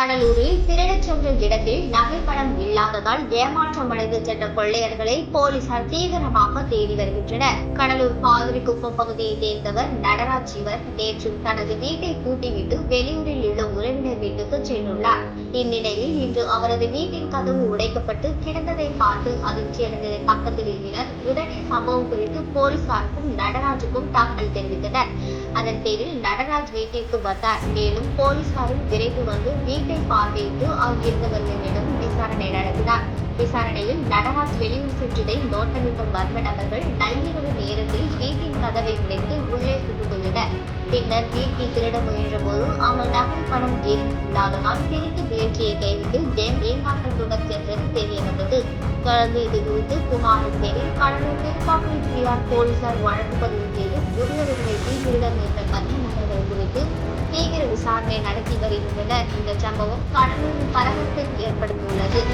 கடலூரில் திருடச் சென்ற இடத்தில் நகைப்பணம் இல்லாததால் ஏமாற்றமடைந்து சென்ற கொள்ளையர்களை போலீசார் தீவிரமாக தேடி வருகின்றனர். கடலூர் பாதிரிக்குப்பம் பகுதியைச் சேர்ந்தவர் நடராஜ் இவர் நேற்று தனது வீட்டை பூட்டிவிட்டு வெளியூரில் உள்ள உறவினர் வீட்டுக்கு சென்றுள்ளார். இந்நிலையில் இன்று அவரது வீட்டின் கதவு உடைக்கப்பட்டு கிடந்ததை பார்த்து அதிர்ச்சியடைந்த பக்கத்தில் இருந்தனர். உடனே சம்பவம் குறித்து போலீசாருக்கும் நடராஜுக்கும் தகவல் தெரிவித்தனர். அதன் பேரில் நடராஜ் வீட்டிற்கு வந்தார். மேலும் போலீசாரும் விரைந்து வந்து வீட்டை பார்வையிட்டு அங்கிருந்தவர்களிடம் விசாரணை நடத்தினார். விசாரணையில் நடராஜ் வெளியூர் சென்றதை நோட்டமிட்ட மர்ம நபர்கள் நள்ளிரவு நேரத்தில் வீட்டின் கதவை உடைத்து உள்ளே புகுந்துள்ளனர் பின்னர் வீட்டை திருட முயன்ற போது அவன் நகை பணம் இல்லாததால் திருட்டு முயற்சியை கைவிட்டு ஜெயம் ஏமாற்றத்துடன் சென்றது தெரிய வந்தது தொடர்ந்து இது குறித்து புகாரின் பேரில் கடலூர் தெற்காக்கரை போலீசார் வழக்கு பதிவு செய்து ஒருவர்களை தீவிர நபர்கள் நடத்தி வருகின்றனர். இந்த சம்பவம் கடலூரில் பரபரப்பை